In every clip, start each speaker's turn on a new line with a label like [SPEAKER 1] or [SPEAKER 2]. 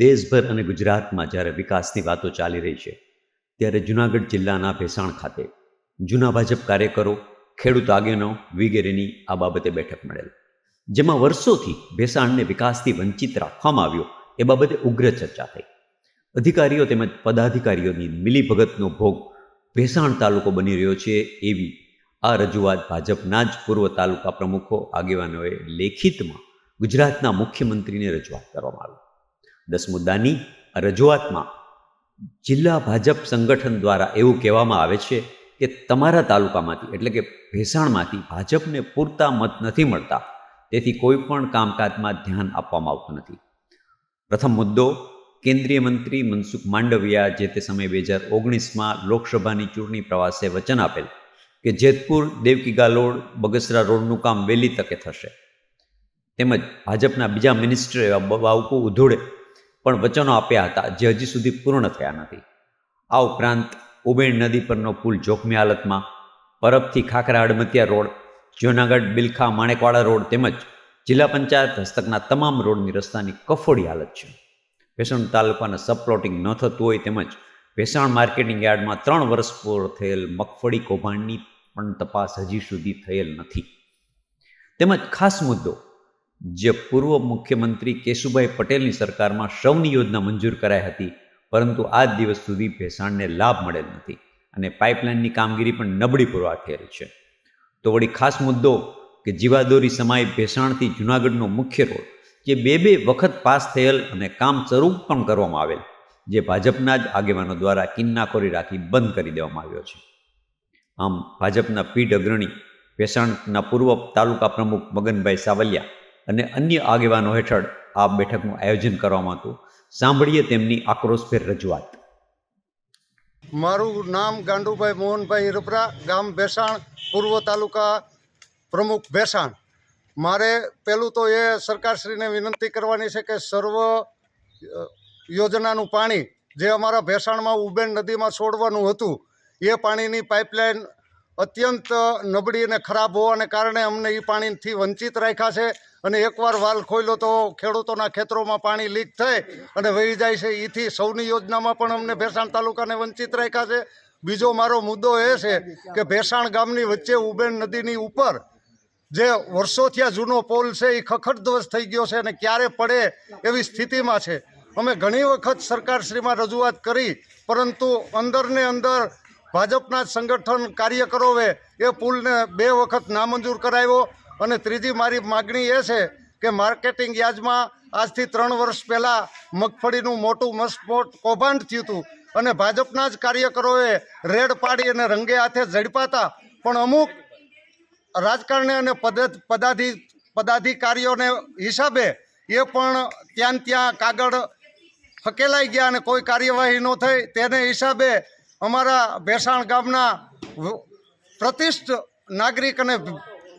[SPEAKER 1] દેશભર અને ગુજરાતમાં જ્યારે વિકાસની વાતો ચાલી રહી છે, ત્યારે જૂનાગઢ જિલ્લાના ભેસાણ ખાતે જૂના ભાજપ કાર્યકરો, ખેડૂત આગેવાનો વગેરેની આ બાબતે બેઠક મળેલ. જેમાં વર્ષોથી ભેસાણને વિકાસથી વંચિત રાખવામાં આવ્યો એ બાબતે ઉગ્ર ચર્ચા થઈ. અધિકારીઓ તેમજ પદાધિકારીઓની મિલીભગતનો ભોગ ભેસાણ તાલુકો બની રહ્યો છે એવી આ રજૂઆત ભાજપના જ પૂર્વ તાલુકા પ્રમુખો આગેવાનોએ લેખિતમાં ગુજરાતના મુખ્યમંત્રીને રજૂઆત કરવામાં આવી. દસ મુદ્દાની રજૂઆતમાં જિલ્લા ભાજપ સંગઠન દ્વારા એવું કહેવામાં આવે છે કે તમારા તાલુકામાંથી એટલે કે ભેસાણમાંથી ભાજપને પૂરતા મત નથી મળતા. તેથી કોઈ પણ કામકાજમાં ધ્યાન આપવામાં આવતું નથી. પ્રથમ મુદ્દો, કેન્દ્રીય મંત્રી મનસુખ માંડવિયા જે તે સમયે બે હજાર ઓગણીસમાં લોકસભાની ચૂંટણી પ્રવાસે વચન આપેલ કે જેતપુર દેવકી ગાલોડ બગસરા રોડનું કામ વહેલી તકે થશે. તેમજ ભાજપના બીજા મિનિસ્ટર એવા બાવકુ ઉધોડે પણ વચનો આપ્યા હતા જે હજી સુધી પૂર્ણ થયા નથી. આ ઉપરાંત ઉબેણ નદી પરનો પુલ જોખમી હાલતમાં, પરબથી ખાખરા અડમતિયા રોડ, જૂનાગઢ બિલખા માણેકવાડા રોડ તેમજ જિલ્લા પંચાયત હસ્તકના તમામ રોડની રસ્તાની કફોડી હાલત છે. ભેસાણ તાલુકાના સબપ્લોટિંગ ન થતું હોય તેમજ ભેસાણ માર્કેટિંગ યાર્ડમાં ત્રણ વર્ષ પૂર્વ થયેલ મગફળી કૌભાંડની પણ તપાસ હજી સુધી થયેલ નથી. તેમજ ખાસ મુદ્દો જે પૂર્વ મુખ્યમંત્રી કેશુભાઈ પટેલની સરકારમાં શ્રમની યોજના મંજૂર કરાઈ હતી, પરંતુ આજ દિવસ સુધી ભેસાણને લાભ મળેલ નથી અને પાઇપલાઇનની કામગીરી પણ નબળી પૂરવા થયેલી છે. તો વળી ખાસ મુદ્દો કે જીવાદોરી સમાય ભેસાણથી જૂનાગઢનો મુખ્ય રોડ, જે બે બે વખત પાસ થયેલ અને કામ શરૂ પણ કરવામાં આવેલ, જે ભાજપના જ આગેવાનો દ્વારા કિન્નાખોરી રાખી બંધ કરી દેવામાં આવ્યો છે. આમ ભાજપના પીઢ અગ્રણી ભેસાણના પૂર્વ તાલુકા પ્રમુખ મગનભાઈ સાવલિયા અને અન્ય આગેવાનો હેઠળ આ બેઠકનું આયોજન કરવામાં હતું. સાંભળીએ તેમની આક્રોશભેર રજૂઆત.
[SPEAKER 2] મારું નામ ગાંડુભાઈ મોહનભાઈ રૂપરા ગામ ભેસાણ, પૂર્વ તાલુકા પ્રમુખ ભેસાણ. મારે પહેલું તો એ સરકારશ્રીને વિનંતી કરવાની છે કે સર્વ યોજનાનું પાણી જે અમારા ભેસાણમાં ઉબેન નદીમાં છોડવાનું હતું, એ પાણીની પાઇપલાઇન અત્યંત નબળી અને ખરાબ હોવાને કારણે અમને એ પાણીથી વંચિત રાખ્યા છે. અને એકવાર વાલ ખોલ્યો તો ખેડૂતોના ખેતરોમાં પાણી લીક થઈ અને વહી જાય છે. એથી સૌની યોજનામાં પણ અમને ભેસાણ તાલુકાને વંચિત રાખ્યા છે. બીજો મારો મુદ્દો એ છે કે ભેસાણ ગામની વચ્ચે ઉબેન નદીની ઉપર જે વર્ષોથી આ જૂનો પોલ છે એ ખખડધ્વસ્ત થઈ ગયો છે અને ક્યારે પડે એવી સ્થિતિમાં છે. અમે ઘણી વખત સરકારશ્રીમાં રજૂઆત કરી, પરંતુ અંદરને અંદર ભાજપના સંગઠન કાર્યકરોએ એ પુલને બે વખત નામંજૂર કરાવ્યો. અને ત્રીજી મારી માગણી એ છે કે માર્કેટિંગ યાર્ડમાં આજથી ત્રણ વર્ષ પહેલાં મગફળીનું મોટું મસ્ફોટ કૌભાંડ થયું હતું. અને ભાજપના જ કાર્યકરોએ રેડ પાડી અને રંગે હાથે ઝડપાતા. પણ અમુક રાજકારણી અને પદ પદાધિ પદાધિકારીઓને હિસાબે એ પણ ત્યાં ત્યાં કાગળ ફકેલાઈ ગયા અને કોઈ કાર્યવાહી ન થઈ. તેને હિસાબે અમારા ભેસાણ ગામના પ્રતિષ્ઠ નાગરિક અને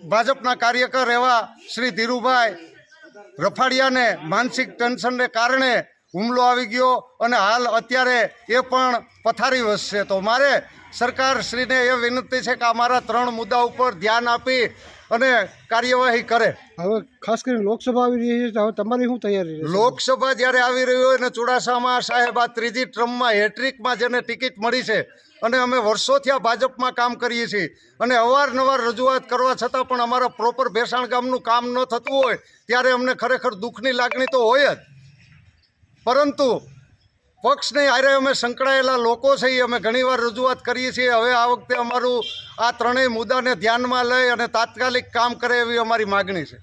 [SPEAKER 2] ભાજપના કાર્યકર એવા શ્રી ધીરુભાઈ રફાડિયાને માનસિક ટેન્શનને કારણે હુમલો આવી ગયો અને હાલ અત્યારે એ પણ પથારી વસશે. તો મારે સરકારશ્રીને એ વિનંતી છે કે અમારા ત્રણ મુદ્દા ઉપર ધ્યાન આપી અને કાર્યવાહી કરે.
[SPEAKER 3] હવે ખાસ કરીને લોકસભા આવી રહી છે હવે તમારી શું તૈયારી
[SPEAKER 2] લોકસભા જ્યારે આવી રહ્યું હોય અને ચુડાસામાં સાહેબ આ ત્રીજી ટ્રમમાં હેટ્રિકમાં જેને ટિકિટ મળી છે અને અમે વર્ષોથી આ ભાજપમાં કામ કરીએ છીએ અને અવારનવાર રજૂઆત કરવા છતાં પણ અમારા પ્રોપર ભેસાણ ગામનું કામ ન થતું હોય ત્યારે અમને ખરેખર દુઃખની લાગણી તો હોય જ. પરંતુ પક્ષને આરે અમે સંકળાયેલા લોકો છે એ અમે ઘણીવાર રજૂઆત કરીએ છીએ. હવે આ વખતે અમારું આ ત્રણેય મુદ્દાને ધ્યાનમાં લઈ અને તાત્કાલિક કામ કરે એવી અમારી માગણી છે.